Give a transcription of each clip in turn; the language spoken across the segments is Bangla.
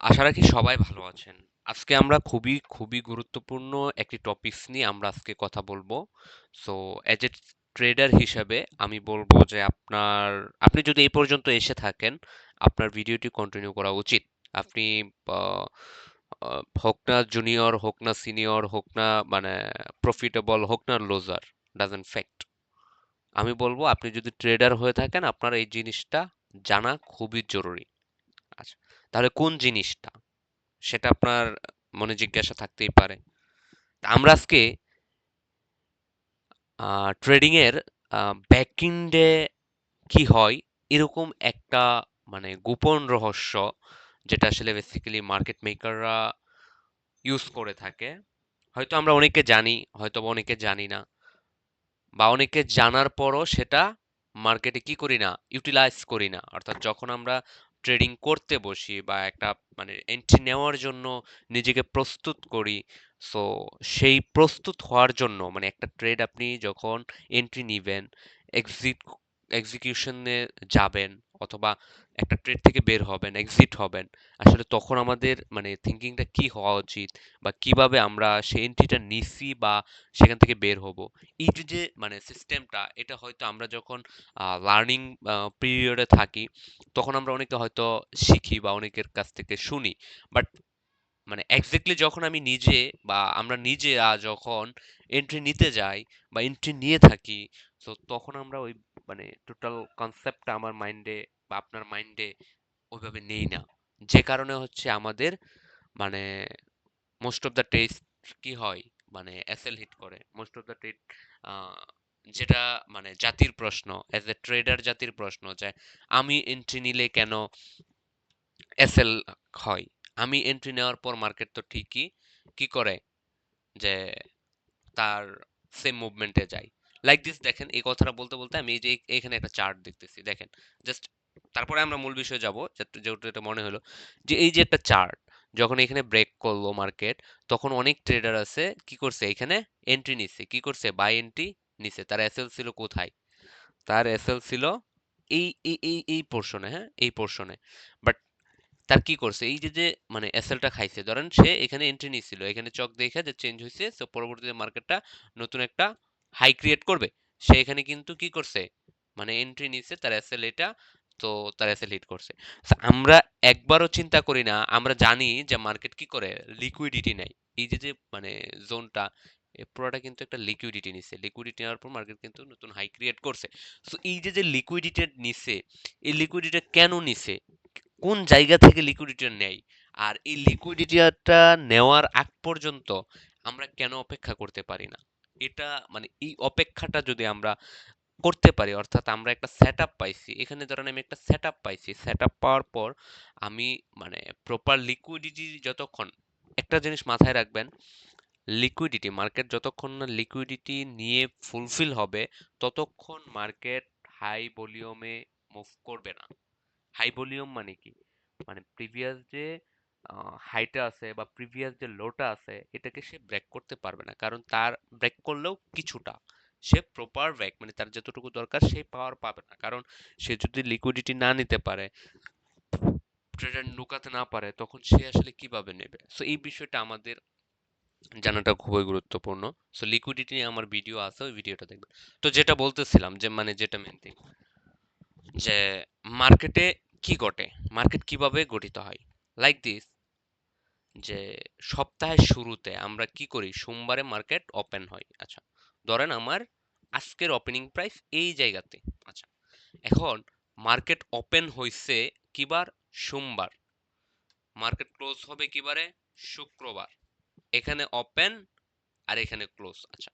আশা রাখি সবাই ভালো আছেন। আজকে আমরা খুবই, খুবই গুরুত্বপূর্ণ একটি টপিকস নিয়ে আমরা আজকে কথা বলব। সো এজ এ ট্রেডার হিসাবে আমি বলব যে আপনার আপনি যদি এই পর্যন্ত এসে থাকেন, আপনার ভিডিওটি কন্টিনিউ করা উচিত। আপনি হোক না জুনিয়র, হোক না সিনিয়র, হোক না মানে প্রফিটেবল, হোক না লুজার, ডাজন্ট ফ্যাক্ট। আমি বলব আপনি যদি ট্রেডার হয়ে থাকেন, আপনার এই জিনিসটা জানা খুবই জরুরি। তাহলে কোন জিনিসটা? সেটা আপনার মনে জিজ্ঞাসা থাকতেই পারে। আমরা আজকে ট্রেডিং এর ব্যাকএন্ডে কি হয়, এরকম একটা মানে গোপন রহস্য যেটা আসলে বেসিক্যালি মার্কেট মেকাররা ইউজ করে থাকে হয়তো আমরা অনেকে জানি হয়তো অনেকে জানি না বা অনেকে জানার পরও সেটা মার্কেটে কি করি না ইউটিলাইজ করি না অর্থাৎ যখন আমরা ট্রেডিং করতে বসি বা একটা মানে এন্ট্রি নেওয়ার জন্য নিজেকে প্রস্তুত করি। সো সেই প্রস্তুত হওয়ার জন্য মানে একটা ট্রেড আপনি যখন এন্ট্রি নেবেন এক্সিট এক্সিকিউশনে যাবেন অথবা একটা ট্রেড থেকে বের হবেন এক্সিট হবেন, আসলে তখন আমাদের মানে থিঙ্কিংটা কি হওয়া উচিত বা কীভাবে আমরা সেই এন্ট্রিটা নিছি বা সেখান থেকে বের হব। এই যে মানে সিস্টেমটা এটা হয়তো আমরা যখন লার্নিং পিরিয়ডে থাকি, তখন আমরা অনেকে হয়তো শিখি বা অনেকের কাছ থেকে শুনি। বাট মানে এক্স্যাক্টলি যখন আমি নিজে বা আমরা নিজে যখন এন্ট্রি নিতে যাই বা এন্ট্রি নিয়ে থাকি তো তখন আমরা ওই মানে টোটাল কনসেপ্টটা আমার মাইন্ডে বা আপনার মাইন্ডে ওইভাবে নেই না। যে কারণে হচ্ছে আমাদের মানে মোস্ট অফ দ্য টেস্ট কি হয়? মানে এসএল হিট করে। মোস্ট অফ দ্য টেট যেটা মানে জাতির প্রশ্ন এজ এ ট্রেডার জাতির প্রশ্ন যে আমি এন্ট্রি নিলে কেন এসএল হয়? আমি এন্ট্রি নেওয়ার পর মার্কেট তো ঠিকই কি করে? যে তার সেম মুভমেন্টে যায়। লাইক দিস দেখেন, এই কথাটা বলতে বলতে আমি এই যে এখানে একটা চার্ট দেখতেছি। দেখেন জাস্ট তারপরে আমরা মূল বিষয়ে যাব, যেহেতু এটা মনে হলো। যে এই যে একটা চার্ট যখন এখানে ব্রেক করল মার্কেট তখন অনেক ট্রেডার আছে, কি করছে? এখানে এন্ট্রি নিচ্ছে কি করছে? বাই এন্ট্রি নিছে। তার এসএল ছিল কোথায়? তার এসএল ছিল এই এই এই এই পোর্শনে হ্যাঁ? এই পোর্শনে বাট তার কি করছে? এই যে যে মানে এসএলটা খাইছে। ধরেন সে এখানে এন্ট্রি নিছিল। এখানে চক দেখে যে চেঞ্জ হয়েছে সো পরবর্তীতে মার্কেটটা নতুন একটা হাই ক্রিয়েট করবে। সে এখানে কিন্তু কি করছে? মানে এন্ট্রি নিছে তার এসএল এটা, তো তার এসএল হিট করছে। আমরা একবারও চিন্তা করি না, আমরা জানি যে মার্কেট কি করে? লিকুইডিটি নেয়। এই যে যে মানে জোনটা পুরোটা কিন্তু একটা লিকুইডিটি নিছে লিকুইডিটি নেওয়ার পর মার্কেট কিন্তু নতুন হাই ক্রিয়েট করছে। সো এই যে যে লিকুইডিটি নিছে এই লিকুইডিটি কেন নিছে কোন জায়গা থেকে লিকুইডিটি নেয়? আর এই লিকুইডিটিটা নেওয়ার আগ পর্যন্ত আমরা কেন অপেক্ষা করতে পারি না? এটা মানে এই অপেক্ষাটা যদি আমরা করতে পারি, অর্থাৎ আমরা একটা সেট পাইছি, এখানে ধরেন আমি একটা সেট পাইছি সেট পাওয়ার পর আমি মানে প্রপার লিকুইডিটি যতক্ষণ, একটা জিনিস মাথায় রাখবেন লিকুইডিটি মার্কেট যতক্ষণ না লিকুইডিটি নিয়ে ফুলফিল হবে, ততক্ষণ মার্কেট হাই ভলিউমে মুভ করবে না। হাই ভলিউম মানে কি? মানে প্রিভিয়াস যে হাইটা আছে বা প্রিভিয়াস যে লোটা আছে, এটাকে সে ব্রেক করতে পারবে না। কারণ তার ব্রেক করলেও কিছুটা। সে প্রপার ব্রেক মানে তার যতটুকু দরকার সেই পাওয়ার পাবে না। কারণ সে যদি লিকুইডিটি না নিতে পারে, ট্রেডার লুকাতে না পারে, তখন সে আসলে কীভাবে নেবে? সো এই বিষয়টা আমাদের জানাটা খুবই গুরুত্বপূর্ণ। সো লিকুইডিটি নিয়ে আমার ভিডিও আছে, ওই ভিডিওটা দেখবেন। তো যেটা বলতেছিলাম যে মানে যেটা মেন থিং যে মার্কেটে কি ঘটে? মার্কেট কীভাবে গঠিত হয়? লাইক দিস যে সপ্তাহের শুরুতে আমরা কি করি? সোমবারে মার্কেট ওপেন হয়। আচ্ছা ধরেন আমার আজকের ওপেনিং প্রাইস এই জায়গাতে। আচ্ছা এখন মার্কেট ওপেন হইছে কিবার? সোমবার। মার্কেট ক্লোজ হবে কিবারে? শুক্রবার। এখানে ওপেন আর এখানে ক্লোজ আচ্ছা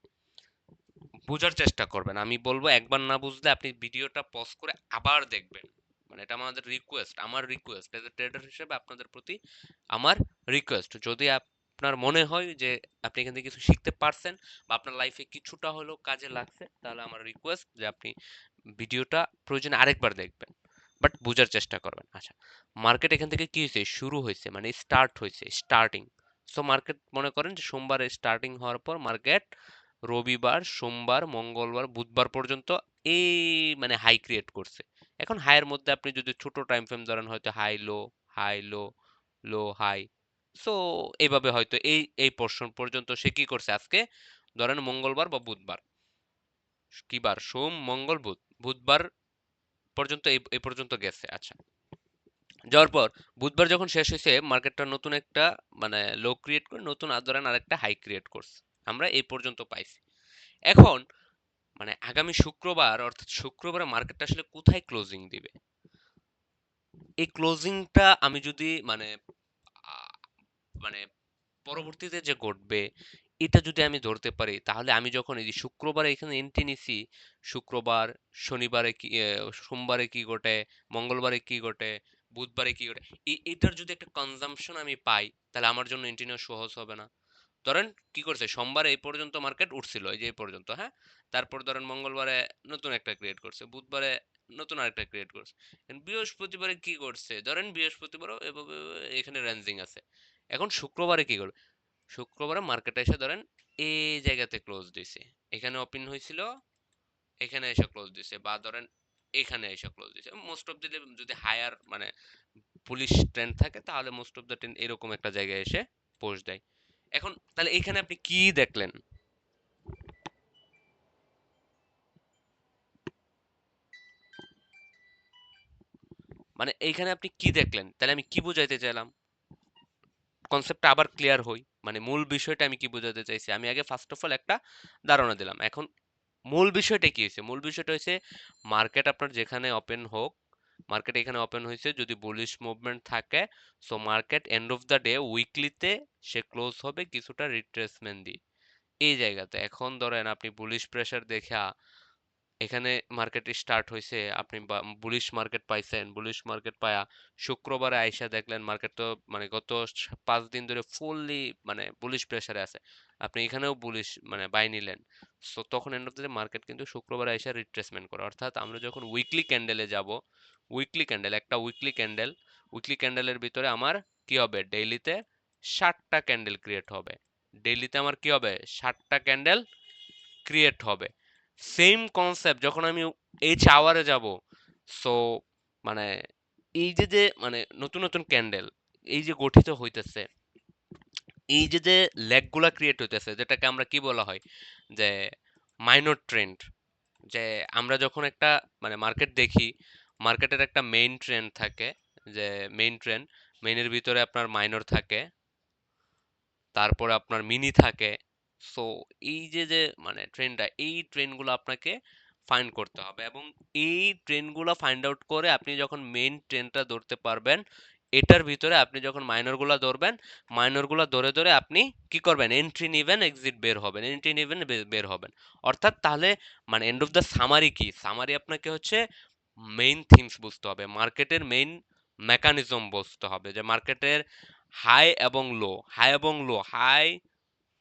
বোঝার চেষ্টা করবেন। আমি বলব একবার না বুঝলে আপনি ভিডিওটা পজ করে আবার দেখবেন। মানে এটা আমাদের রিকোয়েস্ট আমার রিকোয়েস্ট এজ এ ট্রেডার হিসেবে আপনাদের প্রতি আমার রিকোয়েস্ট যদি আপনার মনে হয় যে আপনি এখান থেকে কিছু শিখতে পারছেন বা আপনার লাইফে কিছুটা হলেও কাজে লাগছে, তাহলে আমার রিকোয়েস্ট যে আপনি ভিডিওটা প্রয়োজনে আরেকবার দেখবেন বাট বোঝার চেষ্টা করবেন। আচ্ছা মার্কেট এখান থেকে কী হয়েছে? শুরু হয়েছে মানে স্টার্ট হয়েছে স্টার্টিং সো মার্কেট মনে করেন যে সোমবারে স্টার্টিং হওয়ার পর মার্কেট রবিবার, সোমবার, মঙ্গলবার, বুধবার পর্যন্ত এই মানে হাই ক্রিয়েট করছে। এখন হাইয়ের মধ্যে আপনি যদি ছোট টাইম ফ্রেম ধরেন হয়তো high low high low low high so এইভাবে হয়তো এই এই পোর্শন পর্যন্ত সে কি করছে? আজকে ধরেন মঙ্গলবার বা বুধবার। কি বার? সোম, মঙ্গল, বুধ। বুধবার পর্যন্ত এই এই পর্যন্ত গেছে আচ্ছা। যাওয়ার পর বুধবার যখন শেষ হয়েছে মার্কেটটা নতুন একটা মানে লো ক্রিয়েট করে নতুন আর ধরেন আরেকটা হাই ক্রিয়েট করছে। আমরা এই পর্যন্ত পাইছি। এখন মানে আগামী শুক্রবার, অর্থাৎ শুক্রবারে মার্কেটটা আসলে কোথায় ক্লোজিং দিবে? এই ক্লোজিংটা আমি যদি মানে মানে পরবর্তীতে যে ঘটবে, এটা যদি আমি ধরতে পারি, তাহলে আমি যখন এই যে শুক্রবারে এখানে এন্ট্রি নিছি, শুক্রবার, শনিবারে কি সোমবারে কি ঘটে, মঙ্গলবারে কি ঘটে, বুধবারে কি ঘটে এটার যদি একটা কনজাম্পশন আমি পাই, তাহলে আমার জন্য এন্ট্রি নেওয়া সহজ হবে না। ধরেন কি করছে, সোমবার এই পর্যন্ত মার্কেট উঠছিল, এই যে এই পর্যন্ত হ্যাঁ? তারপর ধরেন মঙ্গলবারে নতুন একটা ক্রিয়েট করছে, বুধবারে নতুন আরেকটা ক্রিয়েট করছে বৃহস্পতিবারে কি করছে, ধরেন বৃহস্পতিবারও এভাবে এখানে রেঞ্জিং আছে। এখন শুক্রবারে কি করবে? শুক্রবারে মার্কেটে এসে ধরেন এই জায়গাতে ক্লোজ দিছে। এখানে ওপেন হয়েছিল, এখানে এসে ক্লোজ দিছে বা ধরেন এখানে এসে ক্লোজ দিছে। মোস্ট অফ দি যদি হায়ার মানে পুলিশ ট্রেন্ড থাকে তাহলে মোস্ট অফ দ্য ট্রেন্ড এরকম একটা জায়গায় এসে পোস্ট দেয়। এখন তাহলে এখানে আপনি কি দেখলেন? মানে এইখানে আপনি কি দেখলেন? তাহলে আমি কি বুঝাইতে চাইলাম? কনসেপ্টটা আবার ক্লিয়ার হই। মানে মূল বিষয়টা আমি কি বোঝাতে চাইছি? আমি আগে ফার্স্ট অফ অল একটা ধারণা দিলাম। এখন মূল বিষয়টা কি হয়েছে মূল বিষয়টা হয়েছে মার্কেট আপনার যেখানে ওপেন হোক মার্কেট এখানে ওপেন হয়েছে যদি বুলিশ মুভমেন্ট থাকে so market end of the day উইকলিতে সে ক্লোজ হবে কিছুটা রিট্রেসমেন্ট দিয়ে। এই জায়গাতে। এখন ধরেন আপনি বুলিশ প্রেসার দেখা এখানে মার্কেট স্টার্ট হয়েছে আপনি বুলিশ মার্কেট পাইছেন। বুলিশ মার্কেট পায়া শুক্রবারে আইসা দেখলেন মার্কেট তো মানে গত পাঁচ দিন ধরে ফুললি মানে বুলিশ প্রেসারে আছে। আপনি এখানেও বুলিশ মানে বাই নিলেন। সো তখন এন্ড অফ দ্য মার্কেট কিন্তু শুক্রবারে আইসা রিট্রেসমেন্ট করে। অর্থাৎ আমরা যখন উইকলি ক্যান্ডেলে যাব উইকলি ক্যান্ডেল একটা উইকলি ক্যান্ডেল উইকলি ক্যান্ডেলের ভিতরে আমার কি হবে? ডেইলিতে ষাটটা ক্যান্ডেল ক্রিয়েট হবে। ডেইলিতে আমার কি হবে? ষাটটা ক্যান্ডেল ক্রিয়েট হবে। সেম কনসেপ্ট যখন আমি এইচ আওয়ারে যাব সো মানে এই যে যে মানে নতুন নতুন ক্যান্ডেল এই যে গঠিত হইতেছে, এই যে যে ল্যাগগুলা ক্রিয়েট হইতেছে, যেটাকে আমরা কি বলা হয়? যে মাইনর ট্রেন্ড যে আমরা যখন একটা মানে মার্কেট দেখি মার্কেটের একটা মেইন ট্রেন্ড থাকে, যে মেইন ট্রেন্ড মেইনের ভিতরে আপনার মাইনর থাকে, তারপরে আপনার মিনি থাকে সো এই যে যে মানে ট্রেনটা, এই ট্রেনগুলো আপনাকে ফাইন্ড করতে হবে এবং এই ট্রেনগুলো ফাইন্ড আউট করে আপনি যখন মেইন ট্রেনটা ধরতে পারবেন, এটার ভিতরে আপনি যখন মাইনরগুলো ধরবেন মাইনরগুলো ধরে ধরে আপনি কি করবেন? এন্ট্রি নিবেন এক্সিট বের হবেন এন্ট্রি নিবেন বের হবেন। অর্থাৎ তাহলে মানে এন্ড অফ দ্য সামারি কি? সামারি আপনাকে হচ্ছে মেইন থিমস বুঝতে হবে মার্কেটের মেইন মেকানিজম বুঝতে হবে যে মার্কেটের হাই এবং লো হাই এবং লো হাই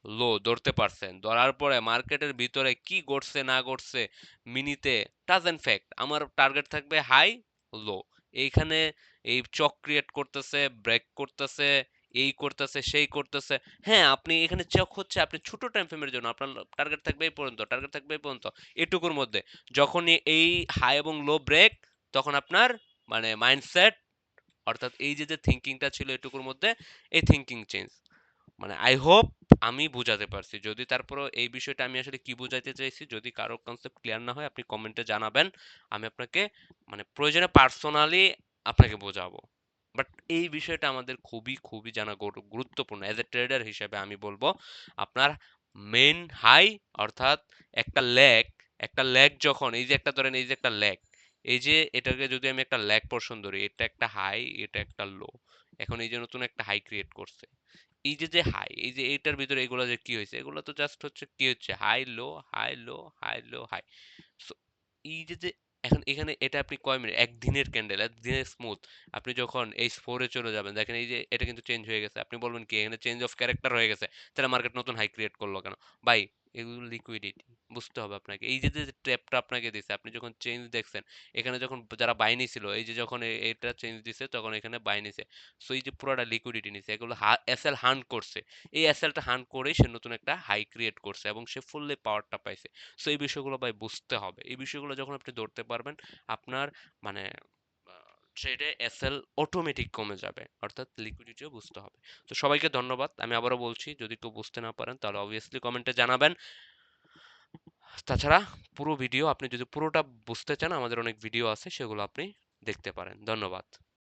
লো, ধরতে পারছেন। ধরার পরে মার্কেটের ভিতরে কি ঘটছে, না ঘটছে, মিনিতে ডাজেন্ট ফ্যাক্ট আমার টার্গেট থাকবে হাই লো এইখানে এই চক ক্রিয়েট করতেছে ব্রেক করতেছে, এই করতেছে, সেই করতেছে। হ্যাঁ আপনি এখানে চক হচ্ছে আপনি ছোট টাইম ফ্রেমের জন্য। আপনার টার্গেট থাকবে এই পর্যন্ত টার্গেট থাকবে এই পর্যন্ত। এটুকুর মধ্যে। যখন এই হাই এবং লো ব্রেক তখন আপনার মানে মাইন্ডসেট অর্থাৎ এই যে যে থিঙ্কিংটা ছিল এটুকুর মধ্যে, এই থিঙ্কিং চেঞ্জ মানে আই হোপ আমি বুঝাতে পারছি। যদি তারপরও এই বিষয়টা আমি আসলে কি বুঝাইতে চাইছি, যদি কারও কনসেপ্ট ক্লিয়ার না হয়, আপনি কমেন্টে জানাবেন। আমি আপনাকে মানে প্রয়োজনে পার্সোনালি আপনাকে বোঝাবো। বাট এই বিষয়টা আমাদের খুবই খুবই জানা গুরু- গুরুত্বপূর্ণ। অ্যাজ এ ট্রেডার হিসেবে আমি বলব, আপনার মেন হাই অর্থাৎ একটা ল্যাগ একটা ল্যাগ যখন, এই যে একটা ধরেন, এই যে একটা ল্যাগ এই যে এটাকে যদি আমি একটা ল্যাগ পোর্শন ধরি, এটা একটা হাই এটা একটা লো এখন এই যে নতুন একটা হাই ক্রিয়েট করছে। এই যে যে হাই এই যে এটার ভিতরে এগুলো যে, কি হয়েছে এগুলো তো জাস্ট হচ্ছে কি হচ্ছে? High low high low high low high so এই যে যে, এখন এখানে এটা আপনি কয় মিনিট? একদিনের ক্যান্ডেল একদিনের স্মুথ আপনি যখন এই ফোরে চলে যাবেন, দেখেন এই যে, এটা কিন্তু চেঞ্জ হয়ে গেছে। আপনি বলবেন কি, এখানে চেঞ্জ অফ ক্যারেক্টার হয়ে গেছে। তাহলে মার্কেট নতুন হাই ক্রিয়েট করল কেন? বাই এগুলো লিকুইডিটি বুঝতে হবে আপনাকে। এই যে যে ট্র্যাপটা আপনাকে দিছে, আপনি যখন চেঞ্জ দেখছেন, এখানে যখন যারা বাইনি ছিল এই যে, যখন এটা চেঞ্জ দিছে, তখন এখানে বাই নিছে। সো এই যে, পুরোটা লিকুইডিটি নিছে, এগুলো এসএল হান্ট করছে। এই এসএলটা হান্ট করেই সে নতুন একটা হাই ক্রিয়েট করছে এবং সে ফুললি পাওয়ারটা পাইছে। সো এই বিষয়গুলো ভাই বুঝতে হবে। এই বিষয়গুলো যখন আপনি ধরতে পারবেন, আপনার মানে ট্রেডে এসএল অটোমেটিক কমে যাবে, অর্থাৎ লিকুইডিটিও বুঝতে হবে। তো সবাইকে ধন্যবাদ। আমি আবারও বলছি, যদি কেউ বুঝতে না পারেন, তাহলে অবভিয়াসলি কমেন্টে জানাবেন। তাছাড়া পুরো ভিডিও আপনি যদি পুরোটা বুঝতে চান, আমাদের অনেক ভিডিও আছে, সেগুলো আপনি দেখতে পারেন। ধন্যবাদ।